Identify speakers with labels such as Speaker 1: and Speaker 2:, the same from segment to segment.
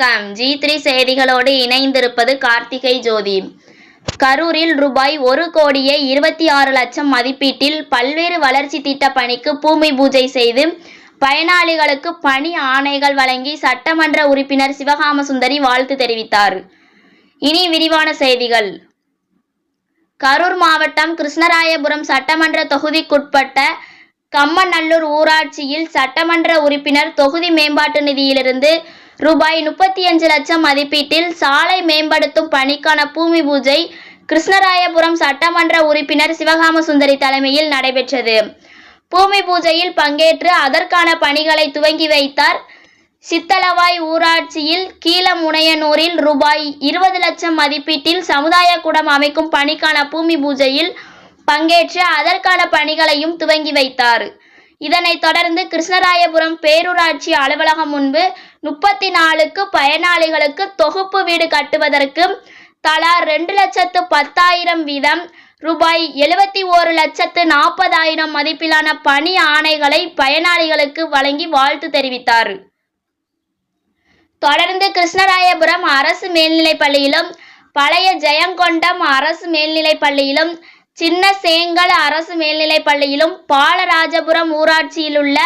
Speaker 1: வணக்கம். G three செய்திகளோடு இணைந்திருப்பது கார்த்திகை ஜோதி. கரூரில் ரூபாய் ஒரு கோடியே இருபத்தி ஆறு லட்சம் மதிப்பீட்டில் பல்வேறு வளர்ச்சி திட்ட பணிக்கு பூமி பூஜை செய்து பயனாளிகளுக்கு பணி ஆணைகள் வழங்கி சட்டமன்ற உறுப்பினர் சிவகாமசுந்தரி வாழ்த்து தெரிவித்தார். இனி விரிவான செய்திகள். கரூர் மாவட்டம் கிருஷ்ணராயபுரம் சட்டமன்ற தொகுதிக்குட்பட்ட கம்மநல்லூர் ஊராட்சியில் சட்டமன்ற உறுப்பினர் தொகுதி மேம்பாட்டு நிதியிலிருந்து ரூபாய் முப்பத்தி அஞ்சு லட்சம் மதிப்பீட்டில் சாலை மேம்படுத்தும் பணிக்கான பூமி பூஜை கிருஷ்ணராயபுரம் சட்டமன்ற உறுப்பினர் சிவகாம சுந்தரி தலைமையில் நடைபெற்றது. பூமி பூஜையில் பங்கேற்று அதற்கான பணிகளை துவங்கி வைத்தார். சித்தலவாய் ஊராட்சியில் கீழமுனையனூரில் ரூபாய் இருபது லட்சம் மதிப்பீட்டில் சமுதாய கூடம் அமைக்கும் பணிக்கான பூமி பூஜையில் பங்கேற்று அதற்கான பணிகளையும் துவங்கி வைத்தார். இதனைத் தொடர்ந்து கிருஷ்ணராயபுரம் பேரூராட்சி அலுவலகம் முன்பு முப்பத்தி நாலுக்கு பயனாளிகளுக்கு தொகுப்பு வீடு கட்டுவதற்கு தலா ரெண்டு லட்சத்து பத்தாயிரம் வீதம் ரூபாய் எழுபத்தி ஓரு லட்சத்து நாற்பதாயிரம் மதிப்பிலான பணி ஆணைகளை பயனாளிகளுக்கு வழங்கி வாழ்த்து தெரிவித்தார். தொடர்ந்து கிருஷ்ணராயபுரம் அரசு மேல்நிலைப் பள்ளியிலும் பழைய ஜெயங்கொண்டம் அரசு மேல்நிலைப் பள்ளியிலும் சின்ன சேங்கல் அரசு மேல்நிலைப் பள்ளியிலும் பாலராஜபுரம் ஊராட்சியிலுள்ள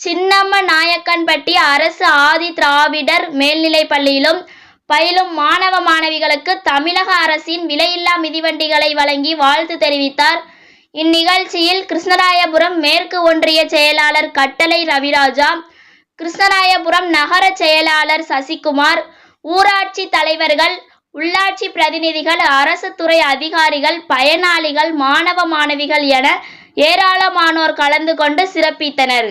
Speaker 1: சின்னம்ம நாயக்கன்பட்டி அரசு ஆதி திராவிடர் மேல்நிலைப் பள்ளியிலும் பயிலும் மாணவ மாணவிகளுக்கு தமிழக அரசின் விலையில்லா மிதிவண்டிகளை வழங்கி வாழ்த்து தெரிவித்தார். இந்நிகழ்ச்சியில் கிருஷ்ணராயபுரம் மேற்கு ஒன்றிய செயலாளர் கட்டளை ரவிராஜா கிருஷ்ணராயபுரம் நகர செயலாளர் சசிகுமார் ஊராட்சி தலைவர்கள் உள்ளாட்சி பிரதிநிதிகள் அரசு துறை அதிகாரிகள் பயனாளிகள் மாணவ மாணவிகள் என ஏராளமானோர் கலந்து கொண்டு சிறப்பித்தனர்.